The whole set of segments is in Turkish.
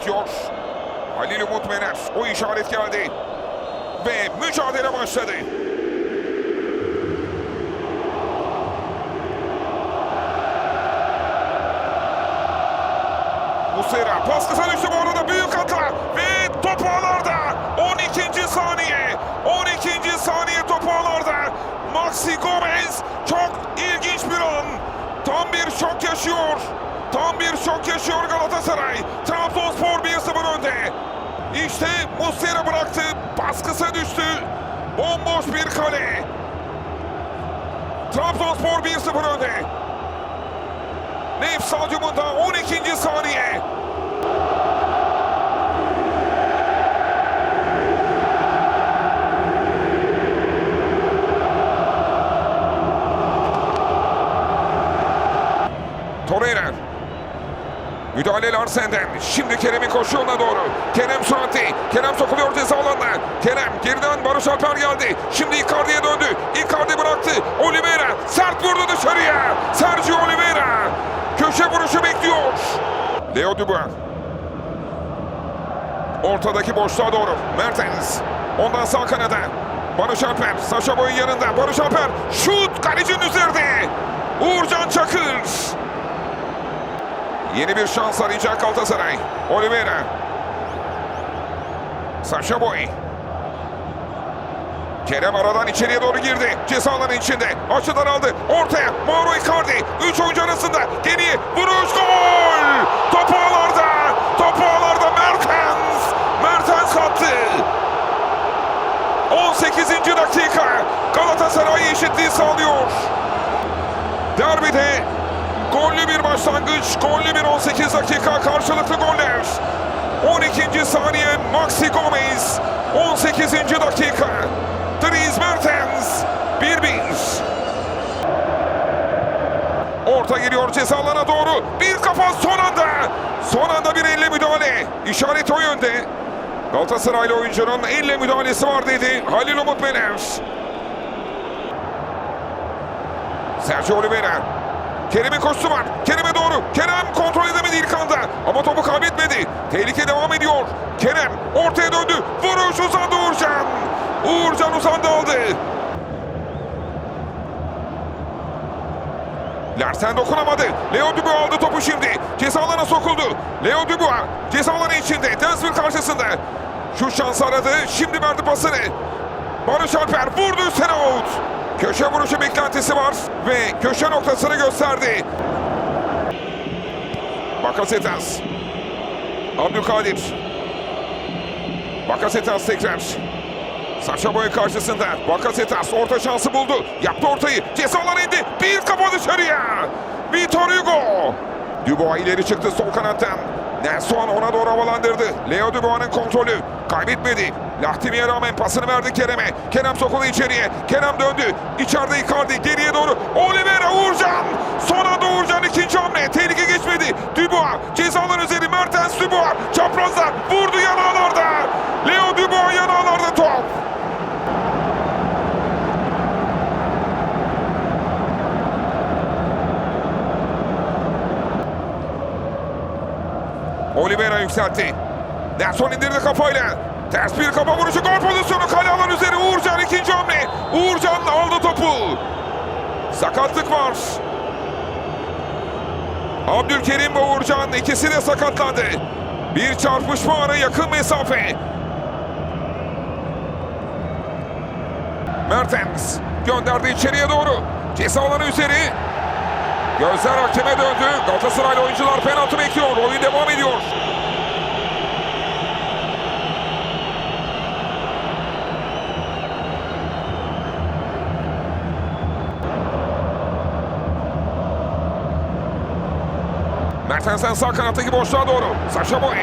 bekliyor. Halil Umut Mener o işaret geldi. Ve mücadele başladı. Muslera pas kısa düştü bu arada büyük hata ve top ağlarda 12. saniye 12. saniye top ağlarda Maxi Gomez çok ilginç bir an tam bir şok yaşıyor tam bir şok yaşıyor Galatasaray Trabzonspor 1-0 önde İşte Muslera bıraktı baskısı düştü bomboş bir kale Trabzonspor 1-0 önde Nef stadyumunda 12. saniye. Müdahale Larsen'den. Şimdi Kerem'in koşu yoluna doğru. Kerem süratli. Kerem sokuluyor ceza alanına. Kerem geriden Barış Alper geldi. Şimdi Icardi'ye döndü. Icardi bıraktı. Oliveira sert vurdu dışarıya. Sergio Oliveira. Köşe vuruşu bekliyor. Leo Dubois. Ortadaki boşluğa doğru. Mertens. Ondan sağ kanada. Barış Alper. Saşa Boy'un yanında. Barış Alper. Şut kalecinin üzerinde. Uğurcan Çakır. Yeni bir şans arayacak Galatasaray. Oliveira. Saşa Boy. Kerem aradan içeriye doğru girdi. Ceza alanı içinde. Açıdan aldı. Ortaya. Mauro Icardi. Üç oyuncu arasında. Geriye. Vuruş. Gol. Top ağlarda. Top ağlarda. Mertens. Mertens attı. 18. dakika. Galatasaray eşitliği sağlıyor. Derbide gollü bir başlangıç. Gollü bir 18 dakika. Karşılıklı goller. 12. saniye Maxi Gomez. 18. dakika. Dries Mertens 1-1. Orta geliyor ceza alana doğru. Bir kafa son anda. Son anda bir elle müdahale. İşaret o yönde. Galatasaraylı oyuncunun elle müdahalesi var dedi Halil Umut Mener. Sergio Oliveira. Kerem'in koşusu var. Kerem'e doğru. Kerem kontrol edemedi ilk anda. Ama topu kaybetmedi. Tehlike devam ediyor. Kerem ortaya döndü. Vuruş uzandı Uğurcan. Uğurcan uzandı aldı. Larsen dokunamadı. Leo Dubois aldı topu şimdi. Ceza sokuldu. Leo Dubois ceza alanı içinde. Densville karşısında. Şu şans aradı. Şimdi verdi pasını. Barış Alper vurdu üstüne out. Köşe vuruşu beklentisi var ve köşe noktasını gösterdi. Bakasetas. Abdülkadir. Bakasetas tekrar. Saşa Boy karşısında. Bakasetas orta şansı buldu. Yaptı ortayı. Ceza alanı indi. Bir kafa dışarıya. Vitor Hugo. Dubois ileri çıktı sol kanattan. Nelson ona doğru havalandırdı. Leo Dubois'ın kontrolü. Kaybetmedi. Lahtimi'ye rağmen pasını verdi Kerem'e. Kerem sokuldu içeriye. Kerem döndü. İçeride Icardi geriye doğru. Oliveira Uğurcan. Son anda Uğurcan ikinci hamle. Tehlike geçmedi. Dubois cezalar üzeri Mertens Dubois. Çaprazda vurdu yanağlarda. Leo Dubois yanağlarda top. Oliveira yükseltti. Nelson indirdi kafayla. Ters bir kafa vuruşu gol pozisyonu kale alan üzeri Uğurcan ikinci hamle. Uğurcan aldı topu. Sakatlık var. Abdülkerim ve Uğurcan ikisi de sakatlandı. Bir çarpışma ara yakın mesafe. Mertens gönderdi içeriye doğru. Ceza alanı üzeri. Gözler hakeme döndü. Galatasaraylı oyuncular penaltı bekliyor. Oyun devam ediyor. Mertens'ten sağ kanattaki boşluğa doğru. Saşa Boy.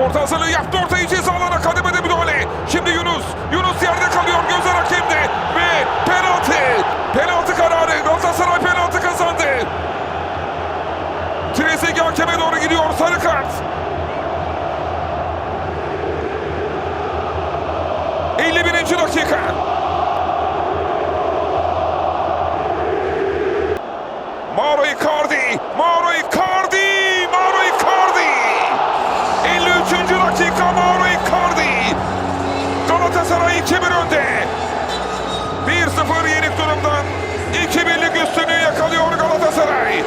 Orta hazırlığı yaptı. Ortayı ceza alana kademede müdahale. Şimdi Yunus. Yunus yerde kalıyor. Gözler hakemde. Ve penaltı. Penaltı kararı. Galatasaray penaltı kazandı. Trezeguet hakeme doğru gidiyor. Sarı kart. 2-1 önde. 1-0 yenik durumdan 2-1'lik üstünlüğü yakalıyor Galatasaray.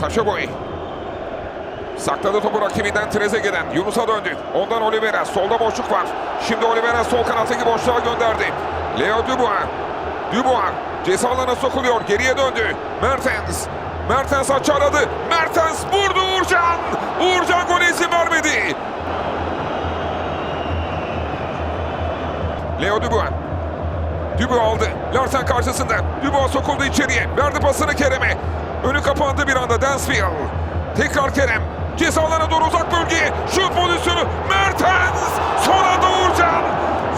Saşa. Sakladı topu rakibinden Trezeguet'den. Yunus'a döndü. Ondan Oliveira. Solda boşluk var. Şimdi Oliveira sol kanattaki boşluğa gönderdi. Leo Dubois. Dubois ceza alanına sokuluyor. Geriye döndü. Mertens. Mertens açı aradı. Mertens vurdu Uğurcan. Uğurcan gol izin vermedi. Leo Dubois. Dubois aldı. Larsen karşısında. Dubois sokuldu içeriye. Verdi pasını Kerem'e. Önü kapandı bir anda Dansfield. Tekrar Kerem. Ceza alanına doğru uzak bölgeye. Şut pozisyonu. Mertens. Son anda Uğurcan.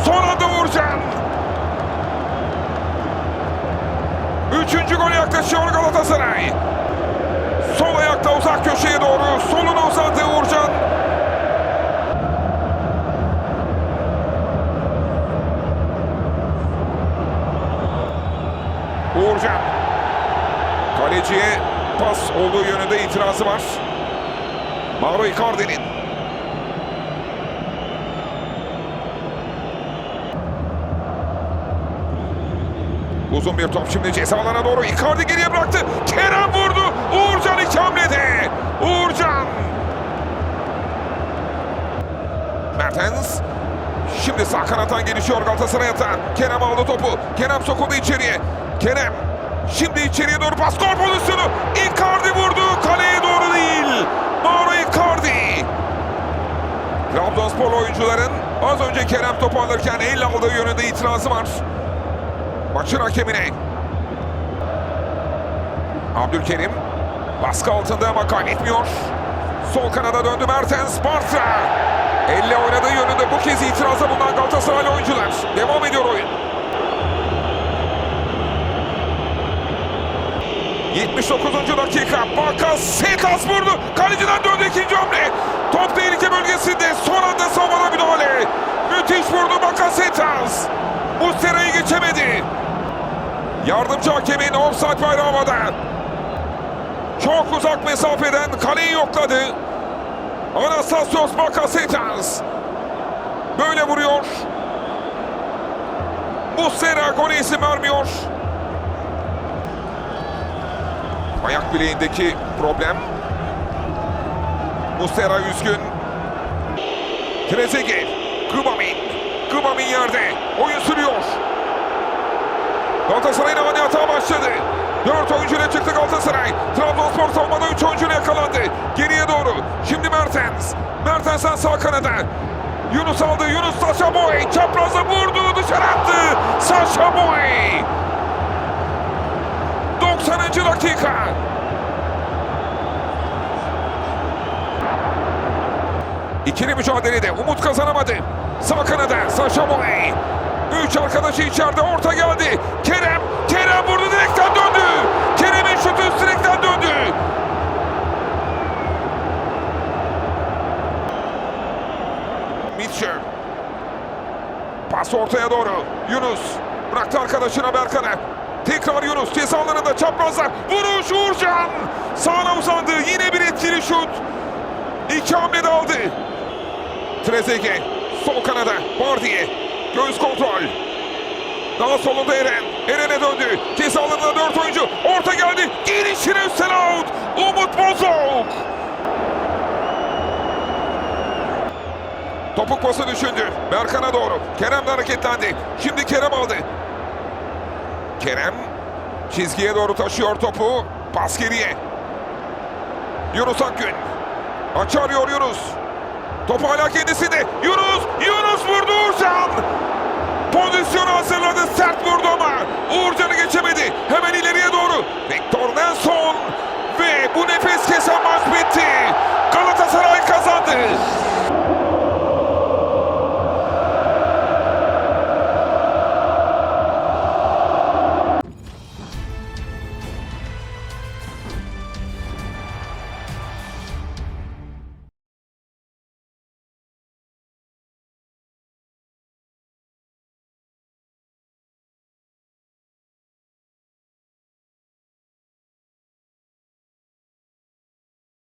Son anda Uğurcan. Üçüncü gol yaklaşıyor Galatasaray. Sol ayakta uzak köşeye doğru. Soluna uzadı Uğurcan. Uğurcan. Kaleciye pas olduğu yönünde itirazı var. Mauro Icardi'nin. Uzun bir top şimdi ceza doğru. Icardi geriye bıraktı. Kerem vurdu. Uğurcan iki hamlede. Uğurcan. Mertens. Şimdi sağ kanattan gelişiyor Galatasaray atağı. Kerem aldı topu. Kerem sokuldu içeriye. Kerem. Şimdi içeriye doğru pas gol pozisyonu. Icardi vurdu. Kaleye doğru değil. Mauro Icardi. Trabzonspor oyuncuların az önce Kerem topu alırken el aldığı yönünde itirazı var. Maçın hakemine. Abdülkerim baskı altında ama kaybetmiyor. Sol kanada döndü Mertens Bartra. Elle oynadığı yönünde bu kez itiraza bulunan Galatasaraylı oyuncular. Devam ediyor oyun. 79. dakika. Bakasetas vurdu. Kaleciden döndü ikinci hamle. Top tehlike bölgesinde. Son anda savunma müdahale. Müthiş vurdu Bakasetas. Mustera'yı geçemedi. Yardımcı hakemin offside bayrağı havada. Çok uzak mesafeden kaleyi yokladı. Anastasios Bakasetas. Böyle vuruyor. Muslera gole izin vermiyor. Ayak bileğindeki problem. Muslera üzgün. Trezeguet. Kubamin. Kubamin yerde. Oyun sürüyor. Galatasaray'ın ani hata başladı. Dört oyuncuyla çıktı Galatasaray. Trabzonspor savunmada üç oyuncuyla yakalandı. Geriye doğru. Şimdi Mertens. Mertens'ten sağ kanada. Yunus aldı. Yunus Saşa Boy. Çapraza vurdu. Dışarı attı. Saşa Boy. 90. dakika. İkili mücadelede Umut kazanamadı. Sağ kanada Saşa Boy. Üç arkadaşı içeride orta geldi. Kerem, Kerem vurdu direkten döndü. Kerem'in şutu direkten döndü. Mitchell. Pas ortaya doğru. Yunus bıraktı arkadaşına Berkan'a. Tekrar Yunus ceza alanında çaprazda. Vuruş Uğurcan. Sağına uzandı. Yine bir etkili şut. İki de aldı. Trezeguet sol kanada. Bardiye göğüs kontrol. Daha solunda Eren. Eren'e döndü. Ceza alanında dört oyuncu. Orta geldi. Girişine üstten out Umut Bozok. Topuk pası düşündü. Berkan'a doğru. Kerem de hareketlendi. Şimdi Kerem aldı Kerem çizgiye doğru taşıyor topu pas geriye Yunus Akgün açı arıyor Yunus Top hala kendisinde. Yunus, Yunus vurdu Uğurcan. Pozisyonu hazırladı, sert vurdu ama Uğurcan'ı geçemedi. Hemen ileriye doğru. Victor Nelson ve bu nefes kesen maç bitti. Galatasaray kazandı.